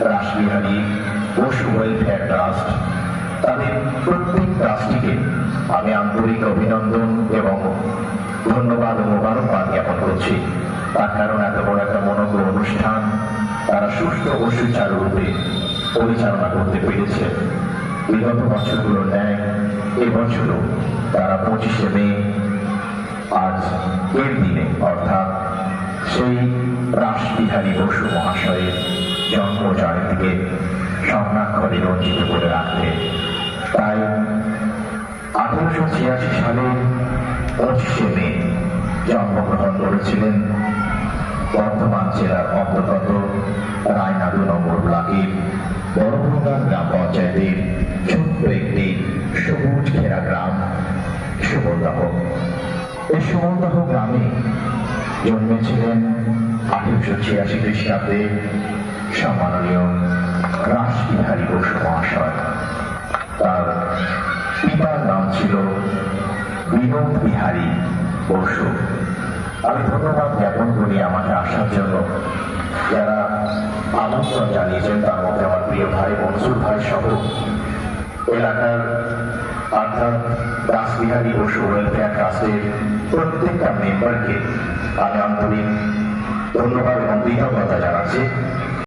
Rashbehari Basu welfare trust তাদের প্রত্যেক ট্রাস্টিকে আমি আন্তরিক অভিনন্দন এবং ধন্যবাদ ও মোবারকবাদ জ্ঞাপন করছি। তার কারণ এত বড় একটা মনোজ্ঞ অনুষ্ঠান তারা সুস্থ ও সুচারুরূপে পরিচালনা করতে পেরেছে। বিগত বছরগুলোর ন্যায় এবছরও তারা পঁচিশে মে, আজ এর দিনে, অর্থাৎ সেই রাসবিহারী বসু মহাশয়ের জন্ম জয়ন্তীকে স্বর্ণাক্ষরে রঞ্জিত করে রাখতে তাই আঠারোশো ছিয়াশি সালে পঁচিশে মে জন্মগ্রহণ করেছিলেন বর্ধমান জেলার অন্তর্গত রায়নাদু নম্বর ব্লকের গ্রাম পঞ্চায়েতের ছোট্ট একটি সবুজ ঘেরা গ্রাম সুবলদাহ এই সুবলদাহ গ্রামে জন্মেছিলেন আঠেরোশো ছিয়াশি খ্রিস্টাব্দে সম্মাননীয় রাসবিহারী বসু মহাশয়। তার পিতার নাম ছিল বিনোদ বিহারী বসু। আমি ধন্যবাদ জ্ঞাপন করি আমাকে আসার জন্য। যারা আমন্ত্রণ জানিয়েছেন, তার মধ্যে আমার প্রিয় ভাই, মনসুর ভাই সহ এলাকার অর্থাৎ দাসবিহারী বসু ওয়েলফেয়ার ট্রাস্টের প্রত্যেকটা মেম্বারকে আমি আন্তরিক ধন্যবাদ এবং কৃতজ্ঞতা জানাচ্ছি।